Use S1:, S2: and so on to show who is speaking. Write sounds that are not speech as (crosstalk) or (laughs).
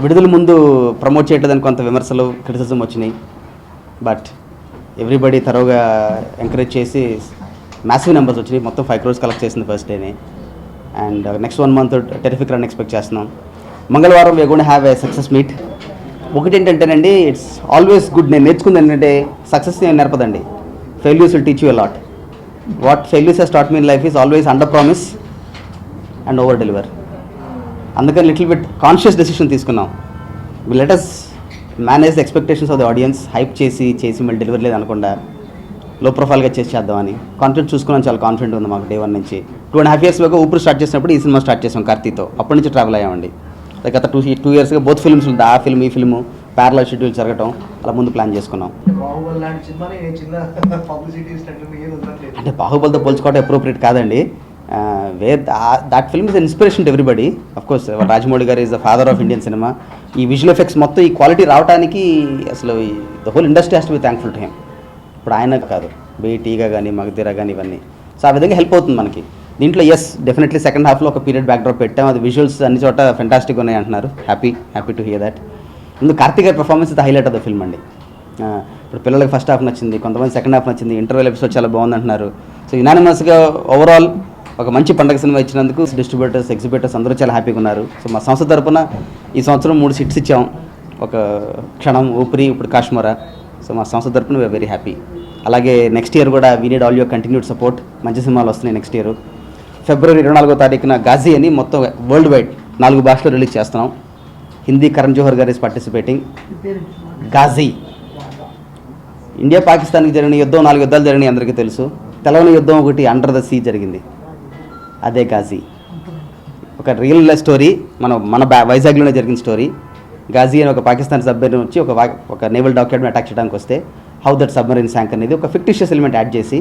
S1: విడుదల ముందు ప్రమోట్ చేయట్లేదని కొంత విమర్శలు క్రిటిసిజం వచ్చినాయి. బట్ ఎవ్రీబడి తరోగా ఎంకరేజ్ చేసి మ్యాసివ్ నెంబర్స్ వచ్చినాయి. మొత్తం ఫైవ్ క్రోర్స్ కలెక్ట్ చేసింది ఫస్ట్ డేని and next one month terrific run expect చేస్తున్నాం. మంగళవారం we gonna have a success meet ఒకటి ఏంటంటేనండి ఇట్స్ ఆల్వేస్ గుడ్ నేను నేర్చుకుంది ఏంటంటే సక్సెస్ నేను నేర్పదండి. Failures will teach you lot what failures has start mean life is always under promise and over deliver అందుకని little bit conscious decision తీసుకున్నాం. Let us manage the expectations of the audience hype చేసి చేసి మళ్ళీ delivery లేదు అనకుండా లో ప్రొఫైల్గా చేసి చేద్దామని. కాన్ఫిడెంట్ చూసుకున్నాం చాలా కాన్ఫిడెంట్ ఉంది మాకు డే వన్ నుంచి. టూ అండ్ హాఫ్ ఇయర్స్లో ఊపిరి స్టార్ట్ చేసినప్పుడు ఈ సినిమా స్టార్ట్ చేసాం కార్తీతో. అప్పటి నుంచి ట్రావెల్ అయ్యామండి. లైక్ గత టూ టూ ఇయర్స్గా బోత్ ఫిల్మ్స్ ఉంది ఆ ఫిల్మ్ ఈ ఫిల్మ్ ప్యారల షెడ్యూల్ జరగటం అలా ముందు ప్లాన్ చేసుకున్నాం. అంటే (laughs) బాహుబలితో పోల్చుకోవడం అప్రోప్రియేట్ కాదండి. Where that film is inspiration to everybody of course Rajamouli garu is the father of Indian cinema ఈ విజువల్ ఎఫెక్ట్స్ మొత్తం ఈ క్వాలిటీ రావడానికి అసలు the whole industry has to be thankful to him ఇప్పుడు ఆయన కాదు. బీటీగా కానీ మగధీరా కానీ ఇవన్నీ. సో ఆ విధంగా హెల్ప్ అవుతుంది మనకి. దీంట్లో ఎస్ డెఫినెట్లీ సెకండ్ హాఫ్లో ఒక పీరియడ్ బ్యాక్డ్రాప్ పెట్టాం. అది విజువల్స్ అన్ని చోట ఫెంటాస్టిక్ ఉన్నాయి అంటున్నారు. Happy happy to hear that ముందు కార్తిక్ గారి పర్ఫార్మెన్స్ ఇది హైలైట్ ఆఫ్ ద ఫిల్మ్ అండి. ఇప్పుడు పిల్లలకి ఫస్ట్ హాఫ్ నచ్చింది కొంతమంది సెకండ్ హాఫ్ నచ్చింది ఇంటర్వెల్ ఎపిసోడ్ చాలా బాగుంది అంటున్నారు. సో యునానిమస్గా ఓవరాల్ ఒక మంచి పండగ సినిమా ఇచ్చినందుకు డిస్ట్రిబ్యూటర్స్ ఎగ్జిబ్యూటర్స్ అందరూ చాలా హ్యాపీగా ఉన్నారు. సో మా సంస్థ తరపున ఈ సంవత్సరం మూడు సిట్స్ ఇచ్చాం. ఒక క్షణం ఊపిరి ఇప్పుడు కాశ్మీరా. సో మా సంస్థ తరపున వీఆర్ వెరీ హ్యాపీ అలాగే నెక్స్ట్ ఇయర్ కూడా we need all your continued support మంచి సినిమాలు వస్తున్నాయి నెక్స్ట్ ఇయర్ ఫిబ్రవరి ఇరవై నాలుగో తారీఖున గాజీ అని మొత్తం వరల్డ్ వైడ్ నాలుగు భాషలో రిలీజ్ చేస్తున్నాం. హిందీ కరణ్ జోహర్ గారు ఇస్ పార్టిసిపేటింగ్ గాజీ. ఇండియా పాకిస్తాన్కి జరిగిన యుద్ధం నాలుగు యుద్ధాలు జరిగినాయి అందరికీ తెలుసు. తెలవని యుద్ధం ఒకటి అండర్ ద సీ జరిగింది. అదే గాజీ. ఒక రియల్ స్టోరీ మన మన బ్యా వైజాగ్లోనే జరిగిన స్టోరీ గాజీ అని ఒక పాకిస్తాన్ సబ్మెరీన్ వచ్చి ఒక ఒక నేవల్ డాక్యుమెంట్ అటాక్ చేయడానికి వస్తే హౌ దట్ సబ్మెరీన్ శాంక్ అనేది ఒక ఫిక్టిషియస్ ఎలిమెంట్ యాడ్ చేసి